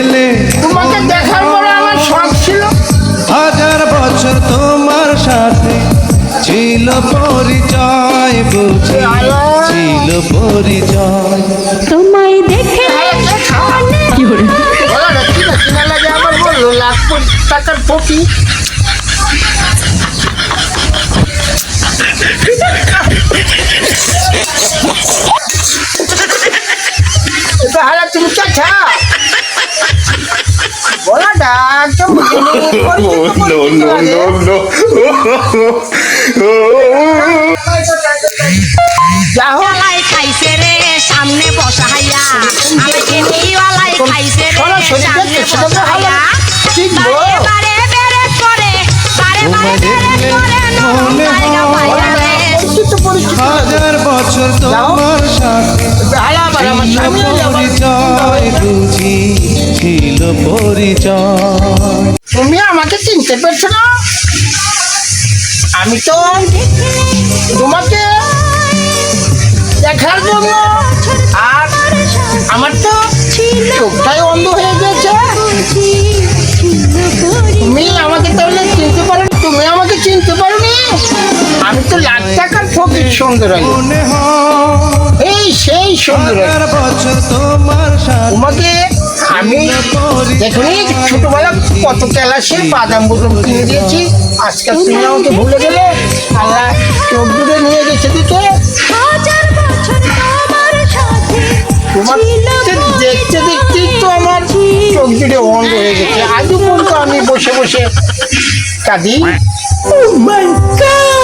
দেখলে তোমাকে দেখার পরে আমার শখ ছিল। হাজার বছর তোমার সাথে ছিল পরিচয় বুঝে ছিল পরিচয়। তোমায় দেখে হ্যাঁ, কি বলে? আমার বলল লাখ খাইছে রে সামনে বসাইয়া আমাকে নিওয়ালাই খাইছে রে সামনে। বারে বেরে করে বারে বারে বেরে করে হাজার বছর তোমার সাথে পরিচয় বুঝি ছিল পরিচয়। তুমি আমাকে চিনতে পারছ না? আমি তো তোমাকে দেখার জন্য আর আমার তো চোখটাই অন্ধ হয়ে গেছে। তুমি আমাকে তাহলে চিনতে পারো তুমি আমাকে চিনতে পারোনি? আমি তো লাখ টাকার ফকির সুন্দর এই সেই সুন্দর তোমাকে আমি দেখুন ছোটবেলা কত ক্যালাসে বাদাম বুদম কিনে দিয়েছি। আজকাল তুমি আমাকে ভুলে গেলে আল্লাহ চোখ দূরে নিয়ে গেছে দিকে তোমার দেখতে দেখতেই তো আমার চোখ দূরে বন্ধ হয়ে গেছে। আজও পর্যন্ত আমি বসে বসে কাঁদি। Oh my God!